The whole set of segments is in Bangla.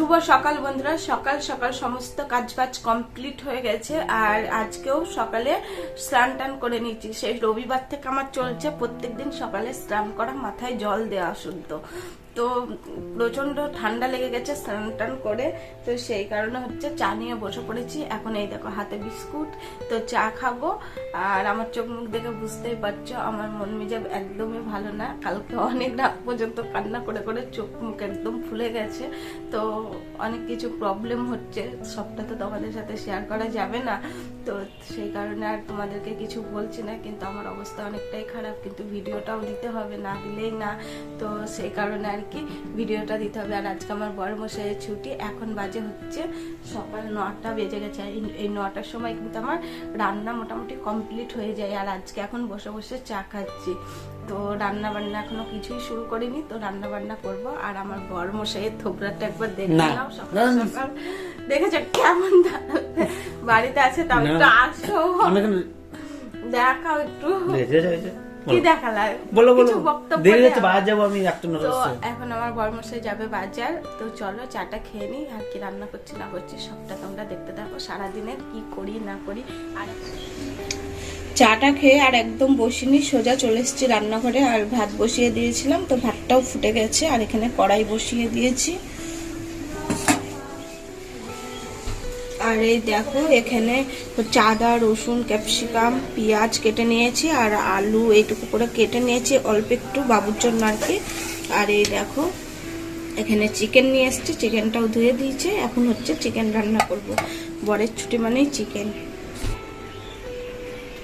শুভ সকাল বন্ধুরা। সকাল সকাল সমস্ত কাজ বাজ কমপ্লিট হয়ে গেছে আর আজকেও সকালে স্নান টান করে নিয়েছি। সেই রবিবার থেকে আমার চলছে প্রত্যেকদিন সকালে স্নান করা, মাথায় জল দেওয়া শুদ্ধ তো প্রচণ্ড ঠান্ডা লেগে গেছে, স্নান টান করে। তো সেই কারণে হচ্ছে চা নিয়ে বসে পড়েছি। এখন এই দেখো হাতে বিস্কুট, তো চা খাব। আর আমার চোখ মুখ দেখে বুঝতেই পারছ, আমার মন মেজাজ একদমই ভালো না। কালকে অনেক রাত পর্যন্ত কান্না করে করে চোখ মুখ একদম ফুলে গেছে। তো অনেক কিছু প্রবলেম হচ্ছে, সবটা তো তোমাদের সাথে শেয়ার করা যাবে না। তো সেই কারণে আর তোমাদেরকে কিছু বলছি না কিন্তু আমার অবস্থা অনেকটাই খারাপ কিন্তু ভিডিওটাও দিতে হবে না দিলেই না। তো সেই কারণে আর কি ভিডিওটা দিতে হবে। আর আজকে আমার বড় মশাইয়ের ছুটি এখন বাজে হচ্ছে সকাল নটা বেজে গেছে। আর এই- নটার সময় কিন্তু আমার রান্না মোটামুটি কমপ্লিট হয়ে যায়। আর আজকে এখন বসে বসে চা খাচ্ছি। তো রান্না বান্না এখনও কিছুই শুরু করিনি তো রান্না বান্না করব। আর আমার বড় মশাইয়ের থোবরাটা একবার দেখে নাও সকাল সকাল। দেখেছ কেমন? বাড়িতে আছে তাও আমি দেখাও একটু। দেখে যাচ্ছে কি দেখালা? বলো বলো? বাজার যাব আমি একটা এখন আমার বরমশাই যাবে বাজার। তো চলো চাটা খেয়ে আর কি রান্না করছি না করছি সবটা তোমরা দেখতে থাকো। সারাদিনের কি করি না করি। আর চাটা খেয়ে আর একদম বসিনি সোজা চলে এসেছি রান্নাঘরে। আর ভাত বসিয়ে দিয়েছিলাম তো ভাতটাও ফুটে গেছে। আর এখানে কড়াই বসিয়ে দিয়েছি। আর এই দেখো, এখানে হচ্ছে আদা রসুন, ক্যাপসিকাম, পেঁয়াজ কেটে নিয়েছি আর আলু এইটুকু করে কেটে নিয়েছি, অল্প একটু বাবুর জন্য আর কি। আর এই দেখো, এখানে চিকেন নিয়ে এসছি, চিকেনটাও ধুয়ে দিয়েছে, এখন হচ্ছে চিকেন রান্না করব। বরের ছুটি মানেই চিকেন।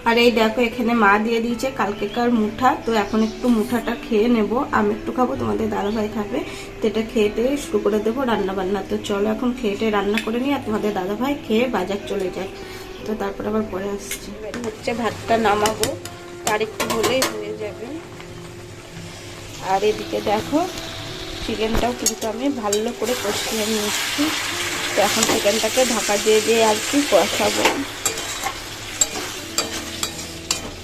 আর এই দেখো, এখানে মা দিয়ে দিয়েছে কালকেকার মুঠা। তো এখন একটু মুঠাটা খেয়ে নেব। আমি একটু খাব, তোমাদের দাদাভাই খাবে। তো এটা খেয়ে টেয়ে শুরু করে দেবো রান্না বান্না তো চলো এখন খেয়ে টেয়ে রান্না করে নিই আর তোমাদের দাদাভাই খেয়ে বাজার চলে যায়। তো তারপর আবার পরে আসছি। হচ্ছে ভাতটা নামাবো। তার একটু হলেই হয়ে যাবে। আর এদিকে দেখো, চিকেনটাও কিন্তু আমি ভালো করে কষিয়ে নিচ্ছি তো এখন চিকেনটাকে ঢাকা দিয়ে দিয়ে আর কি কষাবো।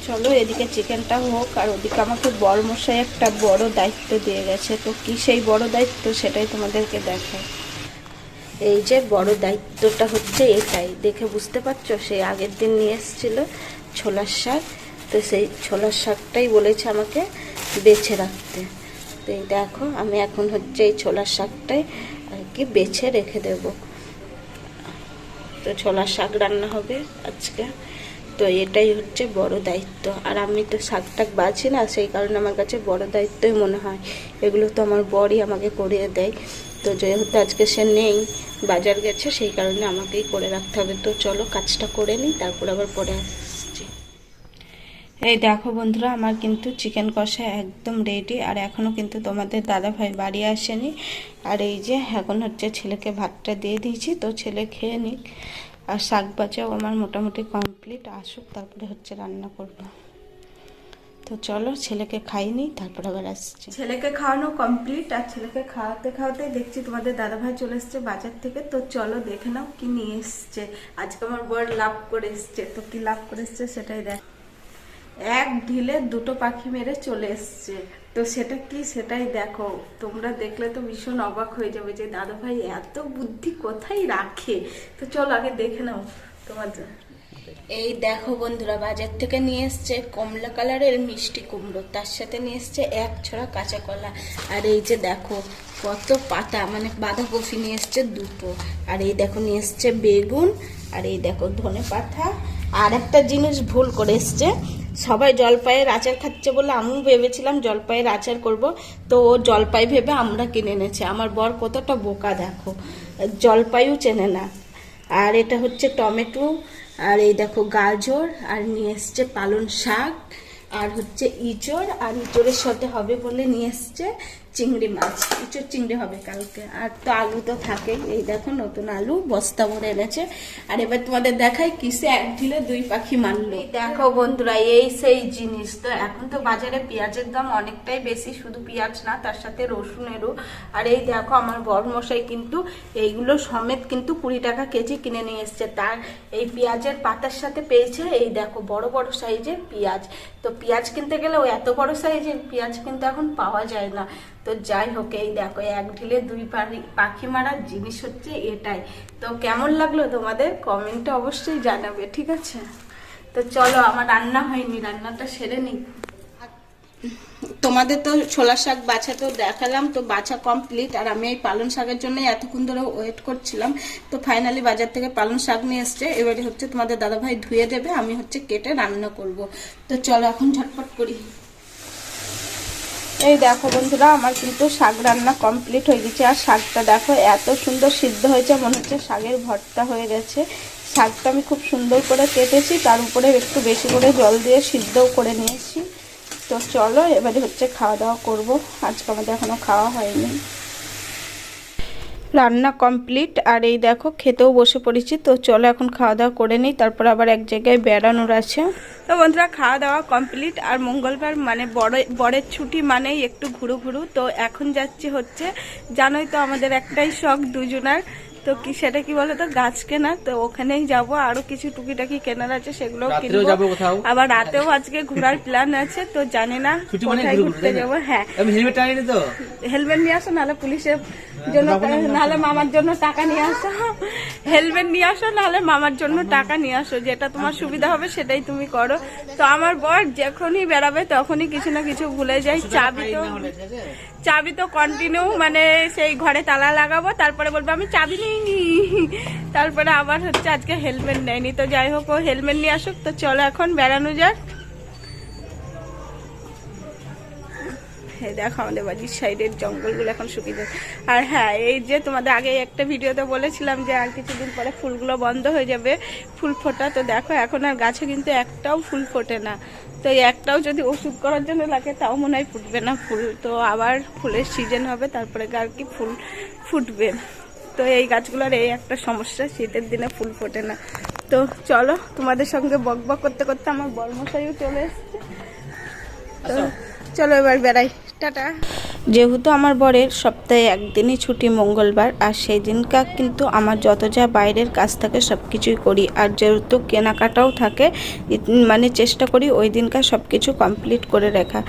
চলো, এদিকে চিকেনটা হোক, আর ওদিকে আমাকে বড় মশাই একটা বড় দায়িত্ব দিয়ে গেছে। তো কি সেই বড় দায়িত্ব সেটাই তোমাদেরকে দেখায় এই যে বড় দায়িত্বটা হচ্ছে এটাই। দেখে বুঝতে পারছ সেই আগের দিন নিয়ে এসেছিল ছোলার শাক। তো সেই ছোলার শাকটাই বলেছে আমাকে বেছে রাখতে। তো এই দেখো, আমি এখন হচ্ছে এই ছোলার শাকটাই আর কি বেছে রেখে দেব। তো ছোলার শাক রান্না হবে আজকে। তো এটাই হচ্ছে বড় দায়িত্ব। আর আমি তো শাক টাক বাছি না, সেই কারণে আমার কাছে বড় দায়িত্বই মনে হয়। এগুলো তো আমার বরই আমাকে করিয়ে দেয়। তো যেহেতু আজকে সে নেই, বাজার গেছে, সেই কারণে আমাকেই করে রাখতে হবে। তো চলো কাজটা করে নিই, তারপর আবার পরে আসছি। এই দেখো বন্ধুরা, আমার কিন্তু চিকেন কষা একদম রেডি আর এখনও কিন্তু তোমাদের দাদা ভাই বাড়ি আসেনি। আর এই যে এখন হচ্ছে ছেলেকে ভাতটা দিয়ে দিয়েছি, তো ছেলে খেয়ে নিক। আর শাক বাজাও আমার মোটামুটি কমপ্লিট আসুক, তারপরে হচ্ছে রান্না করব। তো চলো, ছেলেকে খাইনি তারপর আবার আসছি। ছেলেকে খাওয়ানো কমপ্লিট আর ছেলেকে খাওয়াতে খাওয়াতে দেখছি তোমাদের দাদা ভাই চলে এসছে বাজার থেকে। তো চলো, দেখে নাও কি নিয়ে এসছে। আজকে আমার বর লাভ করে এসছে। তো কি লাভ করে এসছে সেটাই দেখ এক ঢিলে দুটো পাখি মেরে চলে এসছে। তো সেটা কি? সেটাই দেখো। তোমরা দেখলে তো ভীষণ অবাক হয়ে যাবে যে দাদা ভাই এত বুদ্ধি কোথায় রাখে? তো চলো আগে দেখে নাও তোমার এই দেখো বন্ধুরা, বাজার থেকে নিয়ে এসছে কমলা কালারের মিষ্টি কুমড়ো। তার সাথে নিয়ে এসছে এক ছড়া কাঁচা কলা। আর এই যে দেখো, কত পাতা মানে বাঁধাকপি নিয়ে এসছে দুটো। আর এই দেখো, নিয়ে এসছে বেগুন। আর এই দেখো ধনে পাতা আর একটা জিনিস ভুল করে এসছে সবাই জলপাইয়ের আচার খাচ্ছে বলে আমিও ভেবেছিলাম জলপাইয়ের আচার করব। তো ও জলপাই ভেবে আমরা কিনে এনেছে। আমার বর কতটা বোকা, দেখো। জলপাইও চেনে না। আর এটা হচ্ছে টমেটো, আর এই দেখো গাজর, আর নিয়ে এসছে পালন শাক, আর হচ্ছে ইঁচড়, আর ইঁচড়ের সাথে হবে বলে নিয়ে এসছে চিংড়ি মাছ ইঁচড় চিংড়ি হবে কালকে। আর তো আলু তো থাকেই এই দেখো, নতুন আলু, বস্তা ভরে এনেছে। আর এবার তোমাদের দেখাই কিসে এক ঢিলে দুই পাখি এই দেখো বন্ধুরা, এই সেই জিনিস। তো এখন তো বাজারে পেঁয়াজের দাম অনেকটাই বেশি, শুধু পেঁয়াজ না, তার সাথে রসুনেরও। আর এই দেখো, আমার বড় মশাই কিন্তু এইগুলো সমেত কিন্তু কুড়ি টাকা কেজি কিনে নিয়ে এসছে। তার এই পেঁয়াজের পাতার সাথে পেয়েছে এই দেখো বড় বড় সাইজের পেঁয়াজ। তো পেঁয়াজ কিনতে গেলে ও এত বড় সাইজের পেঁয়াজ কিন্তু এখন পাওয়া যায় না। তো যাই হোক, এই দেখো, এক ঢিলে দুই পাখি- মারার জিনিস হচ্ছে এটাই। তো কেমন লাগল তোমাদের? কমেন্টে অবশ্যই জানাবে, ঠিক আছে? তো চলো, আমার রান্না হয়নি, রান্নাটা সেরে নিই। তোমাদের তো ছোলা শাক বাছা তো দেখালাম, তো বাছা কমপ্লিট আর আমি এই পালং শাকের জন্য এতক্ষণ ধরে ওয়েট করছিলাম। তো ফাইনালি বাজার থেকে পালং শাক নিয়ে এসছে। এবারে হচ্ছে তোমাদের দাদাভাই ধুয়ে দেবে, আমি হচ্ছে কেটে রান্না করব। তো চলো, এখন ঝটপট করি। এই দেখো বন্ধুরা, আমার কিন্তু শাক রান্না কমপ্লিট হয়ে গেছে। আর শাকটা দেখো, এত সুন্দর সিদ্ধ হয়েছে, মনে হচ্ছে শাকের ভর্তা হয়ে গেছে। শাকটা আমি খুব সুন্দর করে কেটেছি, তার উপরে একটু বেশি করে জল দিয়ে সিদ্ধও করে নিয়েছি। তো চলো, এবারে হচ্ছে খাওয়া দাওয়া করব। আজকে আমাদের এখনও খাওয়া হয়নি। রান্না কমপ্লিট আর এই দেখো খেতেও বসে পড়েছি। তো চলো এখন খাওয়া দাওয়া করে নিই তারপর আবার এক জায়গায় বেড়ানোর আছে। তো বন্ধুরা খাওয়া দাওয়া কমপ্লিট আর মঙ্গলবার মানে বড় বরের ছুটি মানেই একটু ঘুরু ঘুরু। তো এখন যাচ্ছি হচ্ছে জানোই তো আমাদের একটাই শখ দুজনার। তো কি সেটা কি বলো তো? গাছ কেনা তো ওখানেই যাব আরও কিছু টুকিটাকি কেনার আছে সেগুলো আবার রাতেও আজকে ঘোরার প্ল্যান আছে তো জানি না কোথায় ঘুরু ঘুরু, ঘুরতে যাব হ্যাঁ। হেলমেট হেলমেট নিয়ে আসো নাহলে পুলিশের জন্য নাহলে মামার জন্য টাকা নিয়ে আসো। হেলমেট নিয়ে আসো নাহলে মামার জন্য টাকা নিয়ে আসো। যেটা তোমার সুবিধা হবে সেটাই তুমি করো। তো আমার বর যখনই বেড়াবে তখনই কিছু না কিছু ভুলে যাই চাবি তো চাবি তো কন্টিনিউ মানে সেই ঘরে তালা লাগাবো তারপরে বলব আমি চাবি নিইনি। তারপরে আবার হচ্ছে আজকে হেলমেট নেয়নি। তো যাই হোক ও হেলমেট নিয়ে আসুক। তো চলো এখন বেড়ানো যাক। দেখো আমাদের বাড়ির সাইডের জঙ্গলগুলো এখন শুকিয়ে যাচ্ছে। আর হ্যাঁ এই যে তোমাদের আগে একটা ভিডিওতে বলেছিলাম যে আর কিছুদিন পরে ফুলগুলো বন্ধ হয়ে যাবে ফুল ফোটা। তো দেখো এখন আর গাছে কিন্তু একটাও ফুল ফোটে না। তো একটাও যদি ওষুধ করার জন্য লাগে তাও মনে হয় ফুটবে না ফুল। তো আবার ফুলের সিজন হবে তারপরে আর কি ফুল ফুটবে। তো এই গাছগুলোর এই একটা সমস্যা শীতের দিনে ফুল ফোটে না। তো চলো তোমাদের সঙ্গে বক বক করতে করতে আমার বর্মশাইও চলে এসছে। তো চলো এবার বেড়াই। টাটা যেহেতু আমার বরের সপ্তাহে একদিনই ছুটি মঙ্গলবার, আর সেই দিনকার কিন্তু আমার যত যা বাইরের কাজ থাকে সব কিছুই করি। আর যেহেতু কেনাকাটাও থাকে মানে চেষ্টা করি ওই দিনকার সব কিছু কমপ্লিট করে রাখা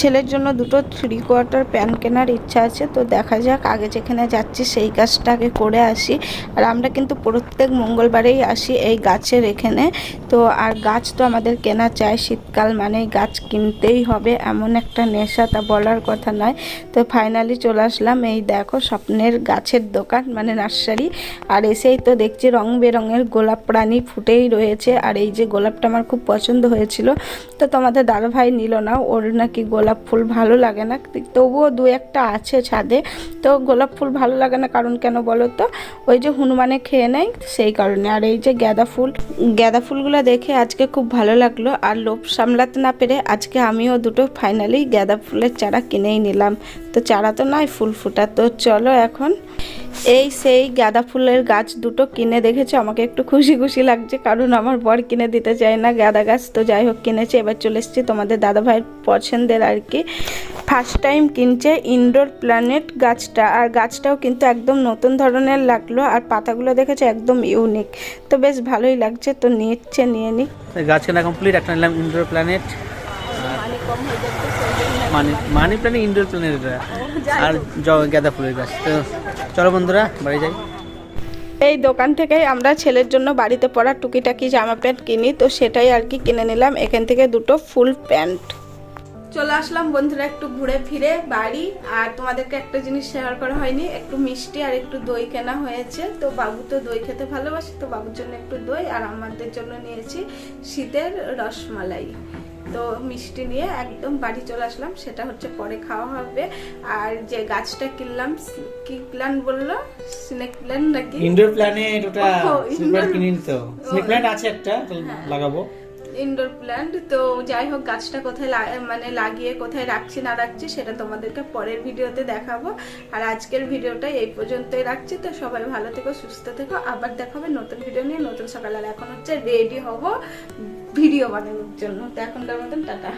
ছেলের জন্য দুটো থ্রি কোয়ার্টার প্যান্ট কেনার ইচ্ছা আছে, তো দেখা যাক আগে যেখানে যাচ্ছি সেই কাজটা আগে করে আসি। আর আমরা কিন্তু প্রত্যেক মঙ্গলবারেই আসি এই গাছের এখানে। তো আর গাছ তো আমাদের কেনা চাই শীতকাল মানেই গাছ কিনতেই হবে, এমন একটা নেশা তা বলার কথা নয়। তো ফাইনালি চলে আসলাম এই দেখো স্বপ্নের গাছের দোকান মানে নার্সারি। আর এসেই তো দেখছি রং বেরঙের গোলাপ প্রাণী ফুটেই রয়েছে। আর এই যে গোলাপটা আমার খুব পছন্দ হয়েছিল, তো তোমাদের দাদা ভাই নিল না, ওর নাকি গোলাপ ফুল ভালো লাগে না। তবুও দু একটা আছে ছাদে। তো গোলাপ ফুল ভালো লাগে না, কারণ কেন বলো তো? ওই যে হনুমানে খেয়ে নেয়, সেই কারণে। আর এই যে গাঁদা ফুল গাঁদা ফুলগুলো দেখে আজকে খুব ভালো লাগল। আর লোভ সামলাতে না পেরে আজকে আমিও দুটো ফাইনালি গাঁদা ফুলের চারা কিনেই নিলাম। তো চারা তো নয়, ফুল ফুটা। তো চলো এখন এই সেই গাঁদা ফুলের গাছ দুটো কিনে দেখেছে? আমাকে একটু খুশি খুশি লাগছে কারণ আমার বর কিনে দিতে চায় না। গাঁদা গাছ তো যাই হোক কিনেছে এবার চলে এসেছি তোমাদের দাদা ভাইয়ের পছন্দের আর কি। ফার্স্ট টাইম কিনছে ইনডোর প্ল্যানেট গাছটা আর গাছটাও কিন্তু একদম নতুন ধরনের লাগল আর পাতাগুলো দেখেছে একদম ইউনিক তো বেশ ভালোই লাগছে তো নিচ্ছে নিয়ে নিক। গাছ কেনা কমপ্লিট একটা নিলাম indoor planet money money planet indoor planet আর গাঁদা ফুলের গাছ তো চলো বন্ধুরা বাড়ি যাই। এই দোকান থেকেই আমরা ছেলের জন্য বাড়িতে পরা টুকিটাকি জামা প্যান্ট কিনি তো সেটাই আর কি কিনে নিলাম। এখান থেকে দুটো ফুল প্যান্ট। চলে আসলাম বন্ধুরা একটু ঘুরে ফিরে বাড়ি আর তোমাদেরকে একটা জিনিস শেয়ার করা হয়নি একটু মিষ্টি আর একটু দই কেনা হয়েছে। তো বাবু তো দই খেতে ভালোবাসে তো বাবুর জন্য একটু দই আর আমাদের জন্য নিয়েছি শীতের রসমালাই। তো মিষ্টি নিয়ে একদম বাড়ি চলে আসলাম। সেটা হচ্ছে পরে খাওয়া হবে। আর যে গাছটা কিনলাম কি প্ল্যান বলল স্নেক প্ল্যান নাকি ইনডোর প্ল্যানেট ওটা indoor- কিনে নিতে। স্নেক প্ল্যান্ট আছে একটা লাগাবো। ইনডোর প্ল্যান্ট তো যাই হোক গাছটা কোথায় মানে লাগিয়ে কোথায় রাখছি না রাখছি সেটা তোমাদেরকে পরের ভিডিওতে দেখাবো। আর আজকের ভিডিওটা এই পর্যন্তই রাখছি। তো সবাই ভালো থেকো সুস্থ থেকো। আবার দেখাবে নতুন ভিডিও নিয়ে। নতুন সকালে আর এখন হচ্ছে রেডি হব। ভিডিও বানানোর জন্য। তো এখন তার মতন টাটা।